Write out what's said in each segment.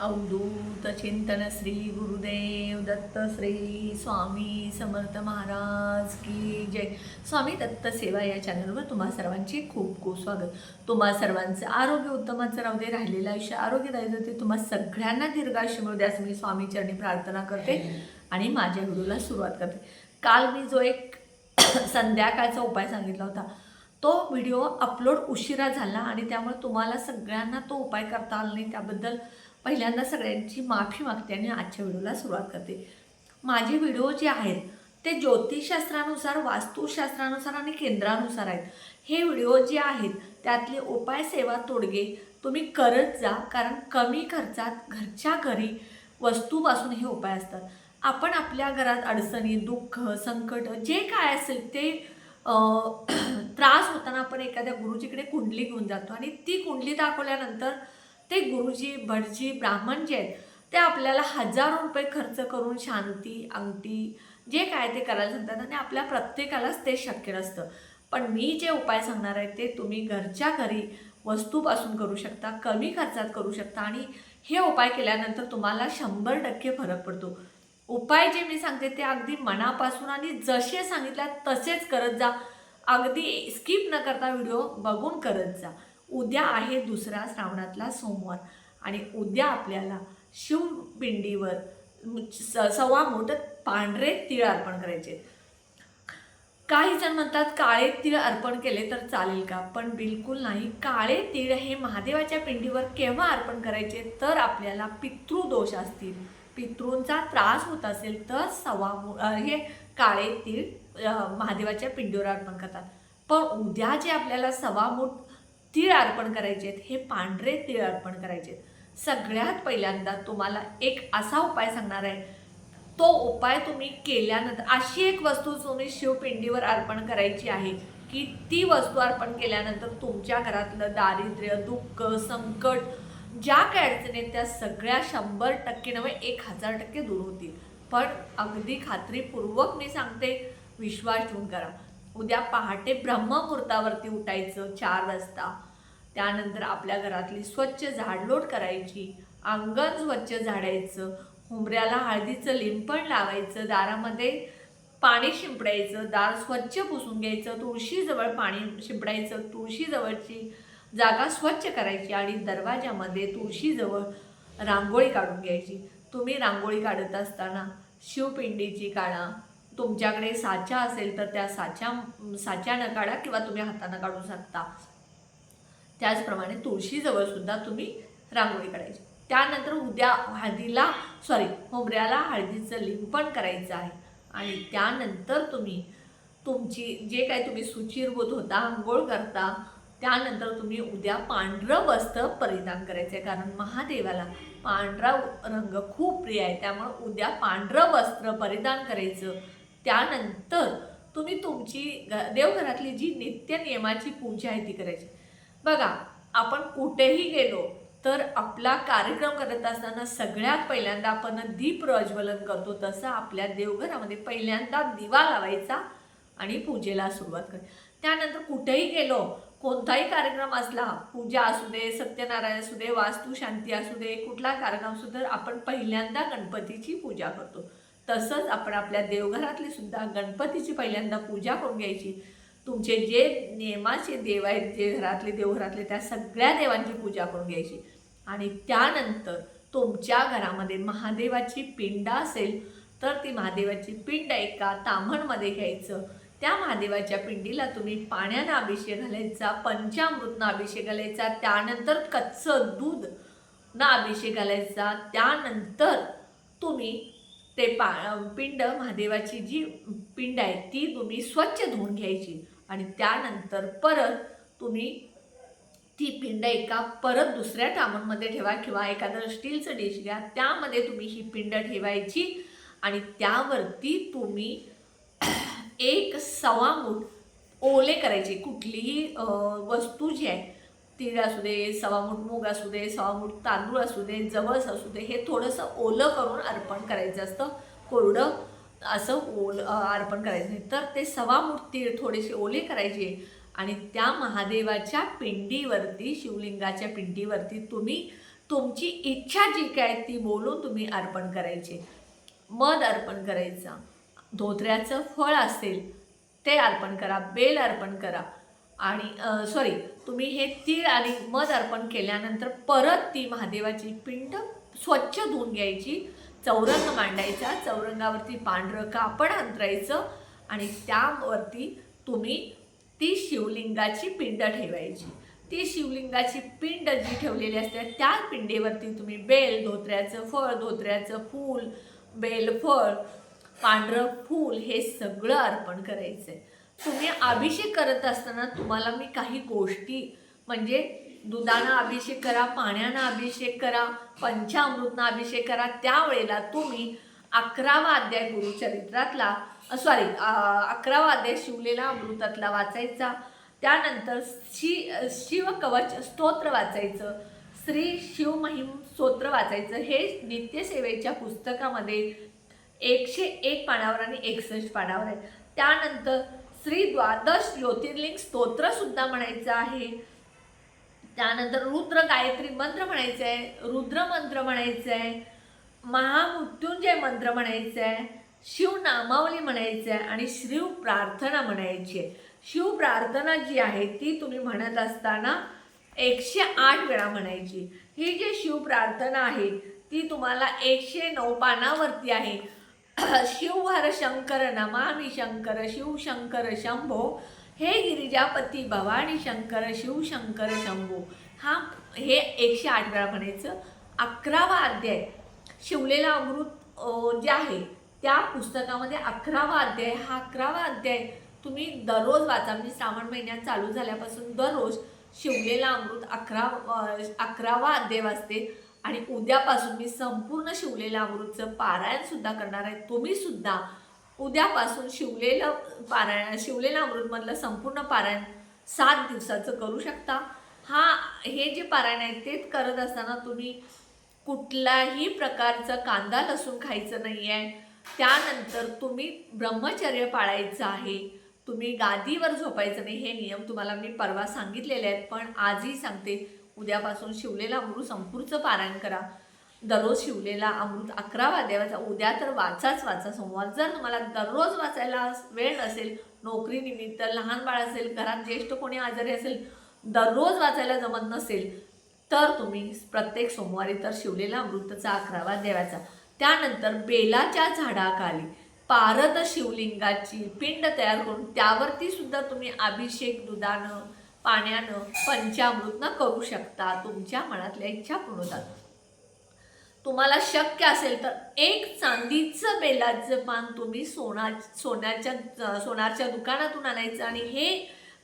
अवधूत चिंतन श्री गुरुदेव दत्त श्री स्वामी समर्थ महाराज की जय। स्वामी दत्त सेवा या चॅनलवर तुम्हा सर्वांचे खूप खूप स्वागत. तुम्हा सर्वांचं आरोग्य उत्तमाचं राहू दे राहिलेलं आयुष्य आरोग्यदायी होते. तुम्हा सगळ्यांना दीर्घायुष्य मिळू द्यास मी स्वामी चरणी प्रार्थना करते आणि माझ्या व्हिडिओला सुरुवात करते. काल मी जो एक संध्याकाळचा उपाय सांगितला होता तो व्हिडिओ अपलोड उशिरा झाला आणि त्यामुळे तुम्हाला सगळ्यांना तो उपाय करता आला नाही. त्याबद्दल पहिल्यांदा सगळ्यांची माफी मागते आणि आजच्या व्हिडिओला सुरुवात करते. माझे व्हिडिओ जे आहेत ते ज्योतिषशास्त्रानुसार वास्तुशास्त्रानुसार आणि केंद्रानुसार आहेत. हे व्हिडिओ जे आहेत त्यातले उपाय सेवा तोडगे तुम्ही करत जा कारण कमी खर्चात घरच्या घरी वस्तूपासून हे उपाय असतात. आपण आपल्या घरात अडचणी दुःख संकट जे काय असेल ते त्रास होताना आपण एखाद्या गुरुजीकडे कुंडली घेऊन जातो आणि ती कुंडली दाखवल्यानंतर ते गुरुजी भटजी ब्राह्मण जे आहेत ते आपल्याला हजारो रुपये खर्च करून शांती अंगठी जे काय ते करायला सांगतात आणि आपल्या प्रत्येकालाच ते शक्य नसतं. पण मी जे उपाय सांगणार आहे ते तुम्ही घरच्या घरी वस्तूपासून करू शकता कमी खर्चात करू शकता आणि हे उपाय केल्यानंतर तुम्हाला शंभर टक्के फरक पडतो. उपाय जे मी सांगते ते अगदी मनापासून आणि जसे सांगितल्या तसेच करत जा. अगदी स्किप न करता व्हिडिओ बघून करत जा. उद्या आहे दुसरा श्रावणातला सोमवार. आणि उद्या आपल्याला शिवपिंडीवर स- सव्वा मोठ पांढरे तीळ अर्पण करायचे काही जण म्हणतात काळे तीळ अर्पण केले तर चालेल का? पण बिलकुल नाही. काळे तीळ हे महादेवाच्या पिंडीवर केव्हा अर्पण करायचे? तर आपल्याला पितृदोष असतील. पितृंचा त्रास होत असेल तर सवा मु- हे काळे तीळ महादेवाच्या पिंडीवर अर्पण करतात. पण उद्या जे आपल्याला सवा मूठ तीळ अर्पण करायचे आहेत हे पांढरे तीळ अर्पण करायचे आहेत. सगळ्यात पहिल्यांदा तुम्हाला एक असा उपाय सांगणार आहे. तो उपाय तुम्ही केल्यानंतर अशी एक वस्तू तुम्ही शिवपिंडीवर अर्पण करायची आहे की ती वस्तू अर्पण केल्यानंतर तुमच्या घरातलं दारिद्र्य दुःख संकट ज्या काय अडचणी आहेत त्या सगळ्या शंभर टक्के नव्हे एक हजार टक्के दूर होतील. पण अगदी खात्रीपूर्वक मी सांगते विश्वास ठेवून करा. उद्या पहाटे ब्रह्ममुहूर्तावरती उठायचं चार वाजता. त्यानंतर आपल्या घरातली स्वच्छ झाडलोट करायची अंगण स्वच्छ झाडायचं हुंबऱ्याला हळदीचं लिंपण लावायचं दारामध्ये पाणी शिंपडायचं दार स्वच्छ पुसून घ्यायचं तुळशीजवळ पाणी शिंपडायचं तुळशीजवळची जागा स्वच्छ करायची आणि दरवाजामध्ये तुळशीजवळ रांगोळी काढून घ्यायची. तुम्ही रांगोळी काढत असताना शिवपिंडीची काढा तुमच्याकडे साचा असेल तर त्या साच्या साच्यानं काढा किंवा तुम्ही हातानं काढू शकता. त्याचप्रमाणे तुळशीजवळ सुद्धा तुम्ही रांगोळी काढायची. त्यानंतर उद्या हळदीला सॉरी होबऱ्याला हळदीचं लिंपण करायचं आहे. आणि त्यानंतर तुम्ही तुमची जे काही तुम्ही सुचिरभूत होता आंघोळ करता त्यानंतर तुम्ही उद्या पांढरं वस्त्र परिधान करायचं आहे कारण महादेवाला पांढरा रंग खूप प्रिय आहे. त्यामुळे उद्या पांढरं वस्त्र परिधान करायचं. त्यानंतर तुम्ही तुमची घ- देवघरातली जी नित्य नियमाची पूजा आहे ती करायची. बघा आपण कुठेही गेलो तर आपला कार्यक्रम करत असताना सगळ्यात पहिल्यांदा आपण दीप प्रज्वलन करतो तसं आपल्या देवघरामध्ये पहिल्यांदा दिवा लावायचा आणि पूजेला सुरुवात करायची त्यानंतर कुठेही गेलो कोणताही कार्यक्रम असला पूजा असू दे सत्यनारायण असू दे वास्तुशांती असू दे कुठला कार्यक्रम असू तर आपण पहिल्यांदा गणपतीची पूजा करतो. तसंच आपण आपल्या देवघरातली सुद्धा गणपतीची पहिल्यांदा पूजा करून घ्यायची. तुमचे जे नियमाचे देव आहेत जे घरातले देवघरातले त्या सगळ्या देवांची पूजा करून घ्यायची. आणि त्यानंतर तुमच्या घरामध्ये महादेवाची पिंड असेल तर ती महादेवाची पिंड एका ताम्हणमध्ये घ्यायचं. त्या महादेवाच्या पिंडीला तुम्ही पाण्यानं अभिषेक घालायचा पंचामृतनं अभिषेक घालायचा त्यानंतर कच्चं दूध ना अभिषेक घालायचा त्यानंतर तुम्ही ते पा पिंड महादेवाची जी पिंड आहे ती तुम्ही स्वच्छ धुवून घ्यायची. आणि त्यानंतर परत तुम्ही ती पिंड एका परत दुसऱ्या टामनमध्ये ठेवा किंवा एखादं स्टीलचं डिश घ्या त्यामध्ये तुम्ही ही पिंड ठेवायची आणि त्यावरती तुम्ही एक सवा मूठ ओले करायचे. कुठलीही वस्तू जी आहे तीळ असू दे सवा मूठ मूग असू दे सवा मूठ तांदूळ असू दे जवस असू दे हे थोडंसं ओलं करून अर्पण करायचं असतं. कोरडं असं ओल अर्पण करायचं नाही. तर ते सवा मूर्ती तीळ थोडेसे ओले करायचे आणि त्या महादेवाच्या पिंडीवरती शिवलिंगाच्या पिंडीवरती तुम्ही तुमची इच्छा जी काय ती बोलून तुम्ही अर्पण करायचे. मध अर्पण करायचा. धोत्र्याचं फळ असेल ते अर्पण करा बेल अर्पण करा. आणि सॉरी तुम्ही हे तीळ आणि मध अर्पण केल्यानंतर परत ती महादेवाची पिंड स्वच्छ धुवून घ्यायची. चौरंग मांडायचा चौरंगावरती पांढरं कापड अंतरायचं आणि त्यावरती तुम्ही ती शिवलिंगाची पिंड ठेवायची. ती शिवलिंगाची पिंड जी ठेवलेली असते त्या पिंडेवरती तुम्ही बेल धोत्र्याचं फळ धोत्र्याचं फूल बेल फळ पांढरं फूल हे सगळं अर्पण करायचं आहे तुम्ही अभिषेक करत असताना तुम्हाला मी काही गोष्टी म्हणजे दुधानं अभिषेक करा पाण्यानं अभिषेक करा पंचामृतनं अभिषेक करा त्यावेळेला तुम्ही अकरावा अध्याय गुरुचरित्रातला सॉरी अकरावा अध्याय शिवलेला अमृतातला वाचायचा. त्यानंतर शि शिवकवच स्तोत्र वाचायचं. श्री शिवमहिम स्तोत्र वाचायचं. हे नित्यसेवेच्या पुस्तकामध्ये एकशे एक पानावर आणि एकसष्ट पानावर आहे. त्यानंतर श्री द्वादश ज्योतिर्लिंग स्तोत्रसुद्धा म्हणायचं आहे. त्यानंतर रुद्र गायत्री मंत्र म्हणायचं आहे रुद्र मंत्र म्हणायचं आहे महामृत्युंजय मंत्र म्हणायचं आहे शिव नामावली म्हणायचं आहे आणि शिव प्रार्थना म्हणायची आहे. शिव प्रार्थना जी आहे ती तुम्ही म्हणत असताना एकशे आठ वेळा म्हणायची. ही जी शिव प्रार्थना आहे ती तुम्हाला एकशे नऊ पानावरती आहे. शिवहर शंकर नमामि शंकर शिवशंकर शंभो हे गिरिजापती भवानी शंकर शिवशंकर शंभू. हा हे एकशे आठ वेळा म्हणायचं अकरावा अध्याय. शिवलेला अमृत जे आहे त्या पुस्तकामध्ये अकरावा अध्याय. हा अकरावा अध्याय तुम्ही दररोज वाचा. म्हणजे श्रावण महिन्यात चालू झाल्यापासून दररोज शिवलेला अमृत अकरा अकरावा अध्याय वाचते. आणि उद्यापासून मी संपूर्ण शिवलेल्या अमृतचं पारायणसुद्धा करणार आहे. तुम्हीसुद्धा उद्यापासून शिवलेलं पारायण शिवलेलं अमृतमधलं संपूर्ण पारायण सात दिवसाचं करू शकता. हा हे जे पारायण आहे ते करत असताना तुम्ही कुठल्याही प्रकारचं कांदा लसूण खायचं नाही आहे. त्यानंतर तुम्ही ब्रह्मचर्य पाळायचं आहे. तुम्ही गादीवर झोपायचं नाही हे नियम तुम्हाला मी परवा सांगितलेले आहेत. पण आजही सांगते उद्यापासून शिवलेला अमृत संपूर्ण पारायण करा. दररोज शिवलेला अमृत अकरावा देवाचा उद्या तर वाचाच वाचा सोमवार. जर तुम्हाला दररोज वाचायला वेळ नसेल नोकरीनिमित्त लहान बाळ असेल घरात ज्येष्ठ कोणी आजारी असेल दररोज वाचायला जमत नसेल तर तुम्ही प्रत्येक सोमवारी तर शिवलेला अमृतचा अकरावा देवाचा त्यानंतर बेलाच्या झाडाखाली पारद शिवलिंगाची पिंड तयार करून त्यावरती सुद्धा तुम्ही अभिषेक दुधानं पाण्यानं पंचामृतनं करू शकता. तुमच्या मनातल्या इच्छा पूर्ण होतात. तुम्हाला शक्य असेल तर एक चांदीचं बेलाचं पान तुम्ही सोना सोन्याच्या सोनारच्या दुकानातून आणायचं आणि हे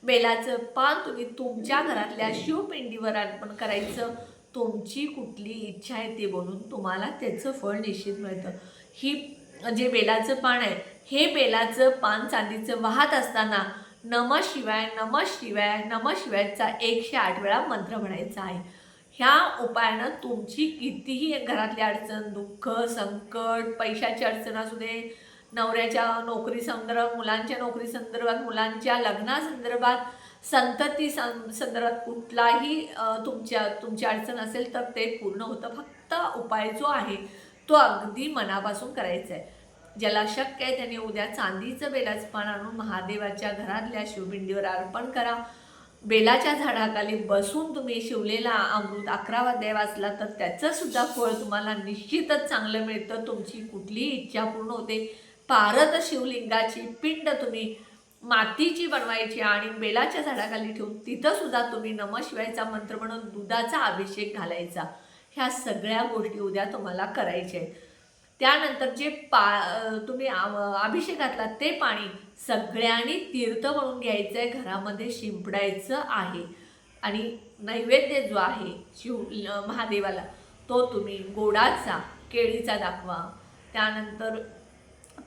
बेलाचं पान तुम्ही तुमच्या घरातल्या शिवपिंडीवर अर्पण करायचं. तुमची कुठली इच्छा आहे ती बोलून तुम्हाला त्याचं फळ निश्चित मिळतं. ही जे बेलाचं पान आहे हे बेलाचं पान चांदीचं वाहत असताना नम शिवाय नम शिवाय नम शिवायचा एकशे आठ वेळा मंत्र म्हणायचा आहे. ह्या उपायानं तुमची कितीही घरातली अडचण दुःख संकट पैशाची अडचण असू दे नवऱ्याच्या नोकरी संदर्भात मुलांच्या नोकरी संदर्भात मुलांच्या लग्नासंदर्भात संतती सं संदर्भात कुठलाही तुमच्या तुमची अडचण असेल तर ते पूर्ण होतं. फक्त उपाय जो आहे तो अगदी मनापासून करायचा आहे. ज्याला शक्य आहे त्याने उद्या चांदीचं बेलाचं पान आणून महादेवाच्या घरातल्या शिवबिंडीवर अर्पण करा. बेलाच्या झाडाखाली बसून तुम्ही शिवलेला अमृत अकरावा देव असला तर त्याचं सुद्धा फळ तुम्हाला निश्चितच चांगलं मिळतं. तुमची कुठलीही इच्छा पूर्ण होते. पारद शिवलिंगाची पिंड तुम्ही मातीची बनवायची आणि बेलाच्या झाडाखाली ठेवून तिथं सुद्धा तुम्ही नमशिवायचा मंत्र म्हणून दुधाचा अभिषेक घालायचा. ह्या सगळ्या गोष्टी उद्या तुम्हाला करायच्या आहेत. त्यानंतर जे पा तुम्ही अभिषेक अभिषेकातला ते पाणी सगळ्यांनी तीर्थ म्हणून घ्यायचं आहे घरामध्ये शिंपडायचं आहे. आणि नैवेद्य जो आहे शिव महादेवाला तो तुम्ही गोडाचा केळीचा दाखवा. त्यानंतर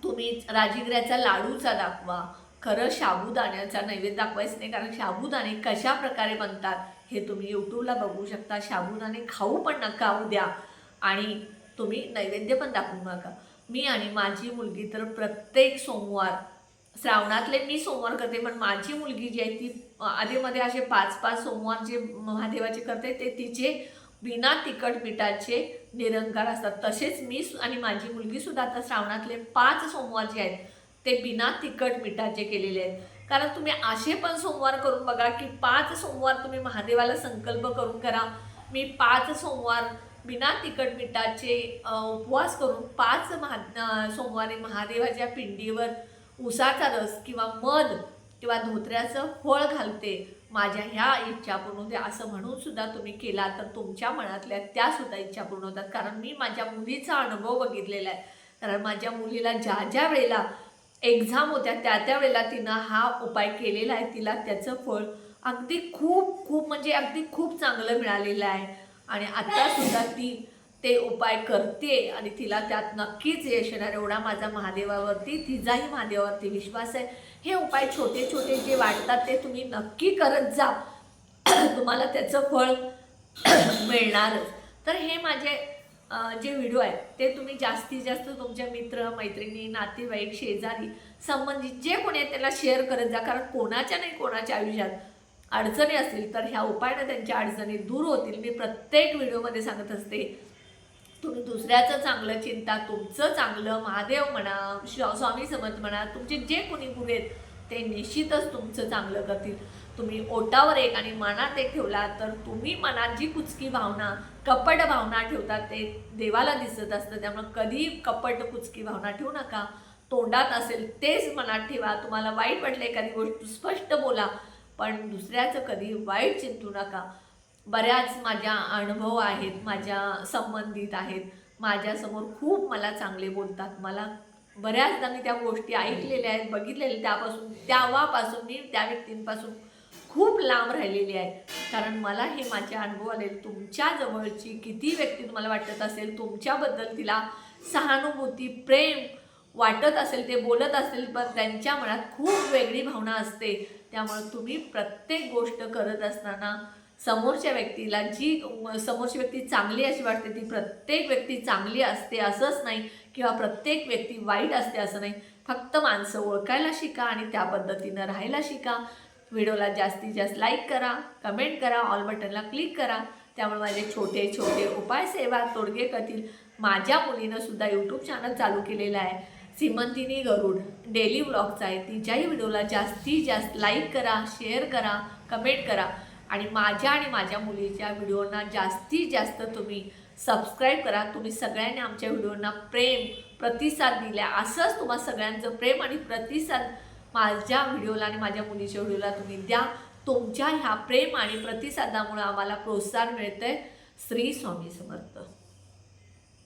तुम्ही राजगिऱ्याचा लाडूचा दाखवा. खरं शाबुदाण्याचा नैवेद्य दाखवायचं नाही कारण शाबुदाणे कशा प्रकारे बनतात हे तुम्ही यूट्यूबला बघू शकता. शाबुदाणे खाऊ पण नका उद्या. आणि तुम्ही नैवेद्य पण दाखवू नका. मी आणि माझी मुलगी तर प्रत्येक सोमवार श्रावणातले मी सोमवार करते पण माझी मुलगी जी आहे ती आधीमध्ये असे पाच पाच सोमवार जे महादेवाचे करते ते तिचे बिना तिखट मिठाचे निरंकार असतात. तसेच मी आणि माझी मुलगी सुद्धा आता श्रावणातले पाच सोमवार जे आहेत ते बिना तिखट मिठाचे केलेले आहेत. कारण तुम्ही असे पण सोमवार करून बघा की पाच सोमवार तुम्ही महादेवाला संकल्प करून करा. मी पाच सोमवार बिना तिखट मिठाचे उपवास करून पाच महा सोमवारी महादेवाच्या पिंडीवर उसाचा रस किंवा मध किंवा धोत्र्याचं फळ घालते. माझ्या ह्या इच्छा पूर्ण होते. असं म्हणून सुद्धा तुम्ही केला तर तुमच्या मनातल्या त्या सुद्धा इच्छा पूर्ण होतात. कारण मी माझ्या मुलीचा अनुभव बघितलेला आहे. कारण माझ्या मुलीला ज्या ज्या वेळेला एक्झाम होत्या त्या त्या वेळेला तिनं हा उपाय केलेला आहे. तिला त्याचं फळ अगदी खूप खूप म्हणजे अगदी खूप चांगलं मिळालेलं आहे. आणि आत्तासुद्धा ती ते उपाय करते आणि तिला त्यात नक्कीच यश येणार. एवढा माझा महादेवावरती तिचाही महादेवावरती विश्वास आहे. हे उपाय छोटे छोटे जे वाटतात ते तुम्ही नक्की करत जा. तुम्हाला त्याचं फळ मिळणारच. तर हे माझे जे व्हिडिओ आहे ते तुम्ही जास्तीत जास्त तुमच्या मित्र मैत्रिणी नातेवाईक शेजारी संबंधित जे कोणी आहे त्याला शेअर करत जा. कारण कोणाच्या नाही कोणाच्या आयुष्यात अडचणी असतील तर ह्या उपायानं त्यांच्या अडचणी दूर होतील. मी प्रत्येक व्हिडिओमध्ये सांगत असते तुम्ही दुसऱ्याचं चांगलं चिंता तुमचं चांगलं महादेव म्हणा स्वामी समर्थ म्हणा तुमचे जे कोणी गुरु आहेत ते निश्चितच तुमचं चांगलं करतील. तुम्ही ओटावर एक आणि मनात एक ठेवला तर तुम्ही मनात जी कुचकी भावना कपट भावना ठेवतात ते देवाला दिसत असतं. त्यामुळं कधी कपट कुचकी भावना ठेवू नका. तोंडात असेल तेच मनात ठेवा. तुम्हाला वाईट वाटलं एखादी गोष्ट स्पष्ट बोला. पण दुसऱ्याचं कधी वाईट चिंतू नका. बऱ्याच माझ्या अनुभव आहेत माझ्या संबंधित आहेत. माझ्यासमोर खूप मला चांगले बोलतात. मला बऱ्याचदा मी त्या गोष्टी ऐकलेल्या आहेत बघितलेल्या त्यापासून तेव्हापासून मी त्या व्यक्तींपासून खूप लांब राहिलेली आहे. कारण मला हे माझे अनुभव आले तुमच्या जवळची किती व्यक्ती तुम्हाला वाटत असेल तुमच्याबद्दल तिला सहानुभूती प्रेम वाटत असेल ते बोलत असेल पण त्यांच्या मनात खूप वेगळी भावना असते. त्यामुळे तुम्ही प्रत्येक गोष्ट करत असताना समोरच्या व्यक्तीला जी समोरची व्यक्ती चांगली अशी वाटते ती प्रत्येक व्यक्ती चांगली असते असंच नाही किंवा प्रत्येक व्यक्ती वाईट असते असं नाही. फक्त माणसं ओळखायला शिका आणि त्या पद्धतीनं राहायला शिका. व्हिडिओला जास्तीत जास्त लाईक करा कमेंट करा ऑल बटनला क्लिक करा. त्यामुळे माझे छोटे छोटे उपाय सेवा तोडगे करतील. माझ्या मुलीनं सुद्धा यूट्यूब चॅनल चालू केलेलं आहे. सिमंतिनी गरुड डेली व्लॉगचा आहे. तिच्याही व्हिडिओला जास्तीत जास्त लाईक करा शेअर करा कमेंट करा. आणि माझ्या आणि माझ्या मुलीच्या व्हिडिओना जास्तीत जास्त तुम्ही सबस्क्राईब करा. तुम्ही सगळ्यांनी आमच्या व्हिडिओना प्रेम प्रतिसाद दिला. असंच तुम्हा सगळ्यांचं प्रेम आणि प्रतिसाद माझ्या व्हिडिओला आणि माझ्या मुलीच्या व्हिडिओला तुम्ही द्या. तुमच्या ह्या प्रेम आणि प्रतिसादामुळे आम्हाला प्रोत्साहन मिळतं आहे श्री स्वामी समर्थ.